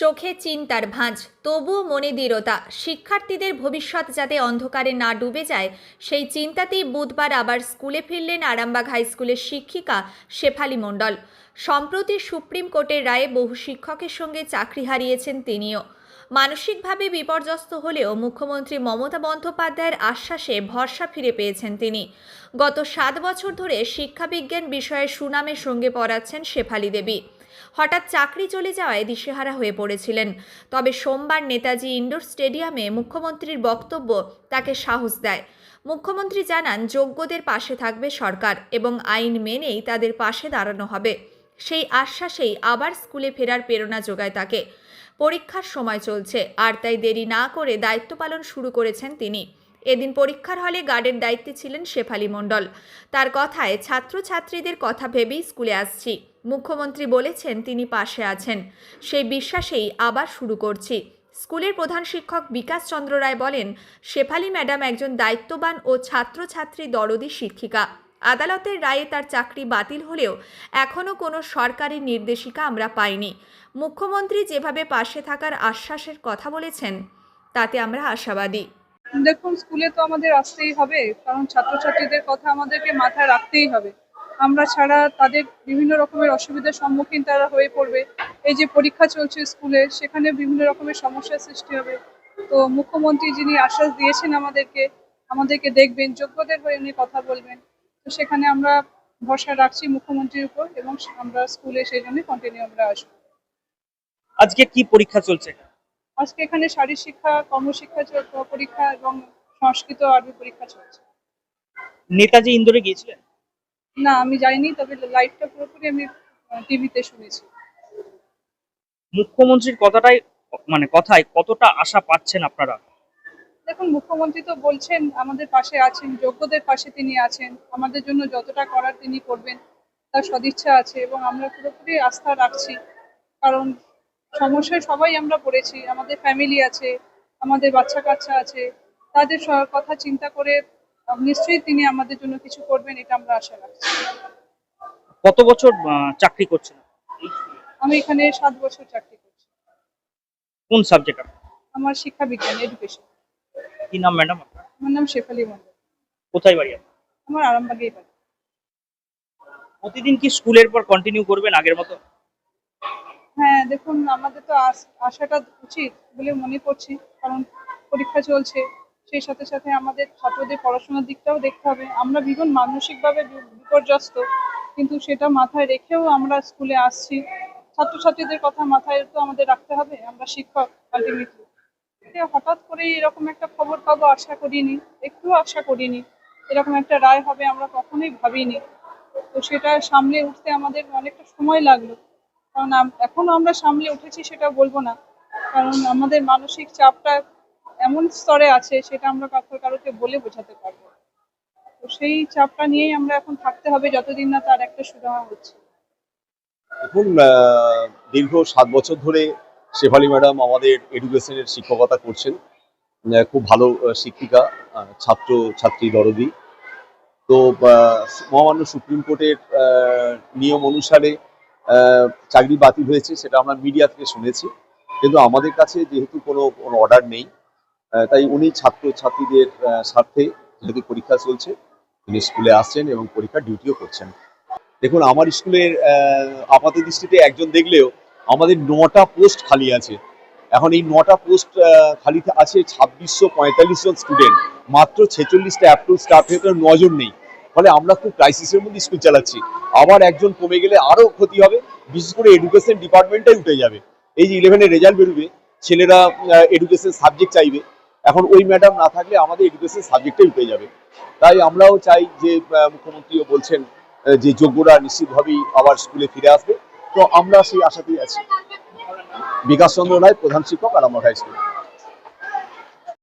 চোখে চিন্তার ভাঁজ, তবুও মনে দৃঢ়তা। শিক্ষার্থীদের ভবিষ্যৎ যাতে অন্ধকারে না ডুবে যায়, সেই চিন্তাতেই বুধবার আবার স্কুলে ফিরলেন আরামবাগ হাই স্কুলের শিক্ষিকা শেফালি মণ্ডল। সম্প্রতি সুপ্রিম কোর্টের রায়ে বহু শিক্ষকের সঙ্গে চাকরি হারিয়েছেন তিনিও। মানসিকভাবে বিপর্যস্ত হলেও মুখ্যমন্ত্রী মমতা বন্দ্যোপাধ্যায়ের আশ্বাসে ভরসা ফিরে পেয়েছেন তিনি। গত সাত বছর ধরে শিক্ষাবিজ্ঞান বিষয়ে সুনামের সঙ্গে পড়াচ্ছেন শেফালি দেবী। হঠাৎ চাকরি চলে যাওয়ায় দিশেহারা হয়ে পড়েছিলেন। তবে সোমবার নেতাজি ইন্ডোর স্টেডিয়ামে মুখ্যমন্ত্রীর বক্তব্য তাকে সাহস দেয়। মুখ্যমন্ত্রী জানান, যোগ্যদের পাশে থাকবে সরকার এবং আইন মেনেই তাদের পাশে দাঁড়ানো হবে। সেই আশ্বাসেই আবার স্কুলে ফেরার প্রেরণা যোগায় তাকে। পরীক্ষার সময় চলছে, আর তাই দেরি না করে দায়িত্ব পালন শুরু করেছেন তিনি। এদিন পরীক্ষার হলে গার্ডের দায়িত্বে ছিলেন শেফালি মণ্ডল। তার কথায়, ছাত্রছাত্রীদের কথা ভেবেই স্কুলে আসছি। মুখ্যমন্ত্রী বলেছেন তিনি পাশে আছেন। সেই বিশ্বাসেই আবার শুরু করছি। স্কুলের প্রধান শিক্ষক বিকাশ চন্দ্র রায় বলেন, শেফালি ম্যাডাম একজন দায়িত্ববান ও ছাত্রছাত্রী দরদি শিক্ষিকা। আদালতের রায়ে তার চাকরি বাতিল হলেও এখনও কোনো সরকারি নির্দেশিকা আমরা পাইনি। মুখ্যমন্ত্রী যেভাবে পাশে থাকার আশ্বাসের কথা বলেছেন, তাতে আমরা আশাবাদী। দেখুন, স্কুলে তো আমাদের আসতেই হবে, কারণ ছাত্রছাত্রীদের কথা আমাদেরকে মাথায় রাখতেই হবে। আমরা ছাড়া তাদের বিভিন্ন রকমের অসুবিধার সম্মুখীন তারা হয়ে পড়বে। এই যে পরীক্ষা চলছে স্কুলে সেখানে বিভিন্ন রকমের সমস্যার সৃষ্টি হবে। তো মুখ্যমন্ত্রী যিনি আশ্বাস দিয়েছেন আমাদেরকে আমাদেরকে দেখবেন যোগ্যদের হয়ে উনি কথা বলবেন। তো সেখানে আমরা ভরসা রাখছি মুখ্যমন্ত্রীর উপর এবং আমরা স্কুলে সেই জন্য কন্টিনিউ আমরা আসব। আজকে কি পরীক্ষা চলছে? আজকে এখানে শারীর শিক্ষা কর্মশিক্ষা পরীক্ষা এবং সংস্কৃত আরবি পরীক্ষা চলছে। নেতাজি ইন্দোরে গিয়েছিলেন? না আমি যাইনি তবে লাইভটা পুরোপুরি আমি টিভিতে শুনেছি। মুখ্যমন্ত্রীর কথাটাই মানে কথায় কতটা আশা পাচ্ছেন আপনারা? দেখুন মুখ্যমন্ত্রী তো বলছেন আমাদের পাশে আছেন যোগ্যদের পাশে তিনি আছেন আমাদের জন্য যতটা করার তিনি করবেন তার সদিচ্ছা আছে এবং আমরা পুরোপুরি আস্থা রাখছি। কারণ সমস্যায় সবাই আমরা পড়েছি আমাদের ফ্যামিলি আছে আমাদের বাচ্চা কাচ্চা আছে তাদের কথা চিন্তা করে নিশ্চয়ই তিনি আমাদের জন্য কিছু করবেন এটা আমরা আশা রাখছি। কত বছর চাকরি করছেন? আমি এখানে সাত বছর চাকরি করছি। কোন সাবজেক্ট আমার শিক্ষা বিজ্ঞান এডুকেশন কি নাম ম্যাডাম আমার নাম শেফালি মন্ডল কোথায় বাড়ি আপনার? আমার আরামবাগেই বাড়ি। প্রতিদিন কি স্কুলের পর কন্টিনিউ করবেন আগের মতো? হ্যাঁ দেখুন আমাদের তো আসাটা উচিত বলে মনে করছি কারণ পরীক্ষা চলছে। সেই সাথে সাথে আমাদের ছাত্রদের পড়াশোনার দিকটাও দেখতে হবে। আমরা ভীষণ মানসিকভাবে বিপর্যস্ত, কিন্তু সেটা মাথায় রেখেও আমরা স্কুলে আসছি। ছাত্রছাত্রীদের কথা মাথায় তো আমাদের রাখতে হবে, আমরা শিক্ষক আলটিমেটলি হঠাৎ করে এরকম একটা খবর পাবো আশা করিনি একটু আশা করিনি। এরকম একটা রায় হবে আমরা কখনোই ভাবিনি। তো সেটা সামলে উঠতে আমাদের অনেকটা সময় লাগল। কারণ এখনও আমরা সামলে উঠেছি সেটা বলব না। কারণ আমাদের মানসিক চাপটা এমন স্তরে আছে সেটা আমরা কারও কারোকে বলে বোঝাতে পারব। তো সেই চাপটা নিয়েই আমরা এখন থাকতে হবে যতদিন না তার একটা সুরাহা হচ্ছে। দেখুন দীর্ঘ সাত বছর ধরে শেফালি ম্যাডাম আমাদের এডুকেশনের শিক্ষকতা করছেন। খুব ভালো শিক্ষিকা ছাত্র, ছাত্রী, দরদি। তো মহামান্য সুপ্রিম কোর্টের নিয়ম অনুসারে চাকরি বাতিল হয়েছে সেটা আমরা মিডিয়া থেকে শুনেছি। কিন্তু আমাদের কাছে যেহেতু কোনো অর্ডার নেই তাই উনি ছাত্র ছাত্রীদের স্বার্থে যেহেতু পরীক্ষা চলছে, তিনি স্কুলে আসছেন এবং পরীক্ষার ডিউটিও করছেন। দেখুন, আমার স্কুলের আপাত দৃষ্টিতে একজন দেখলেও আমাদের নটা পোস্ট খালি আছে। এখন এই নটা পোস্ট খালি আছে ছাব্বিশশো পঁয়তাল্লিশ জন স্টুডেন্ট মাত্র ছেচল্লিশটা অ্যাপ্রুভ স্টাফ ভেতরে নজন নেই। ফলে আমরা খুব ক্রাইসিসের মধ্যে স্কুল চালাচ্ছি। আবার একজন কমে গেলে আরও ক্ষতি হবে, বিশেষ করে এডুকেশন ডিপার্টমেন্টটাই উঠে যাবে। এই যে ইলেভেনের রেজাল্ট বেরোবে, ছেলেরা এডুকেশন সাবজেক্ট চাইবে এখন ওই ম্যাডাম না থাকলে আমাদের এডুকেশন সাবজেক্টটাই উঠে যাবে। তাই আমরাও চাই যে মুখ্যমন্ত্রীও বলছেন যে যোগ্যরা নিশ্চিতভাবেই আবার স্কুলে ফিরে আসবে। তো আমরা সেই আশাতেই আছি। বিকাশ চন্দ্র রায়, প্রধান শিক্ষক আরামবাগ হাই স্কুল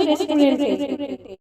রেস্টুরেন্টে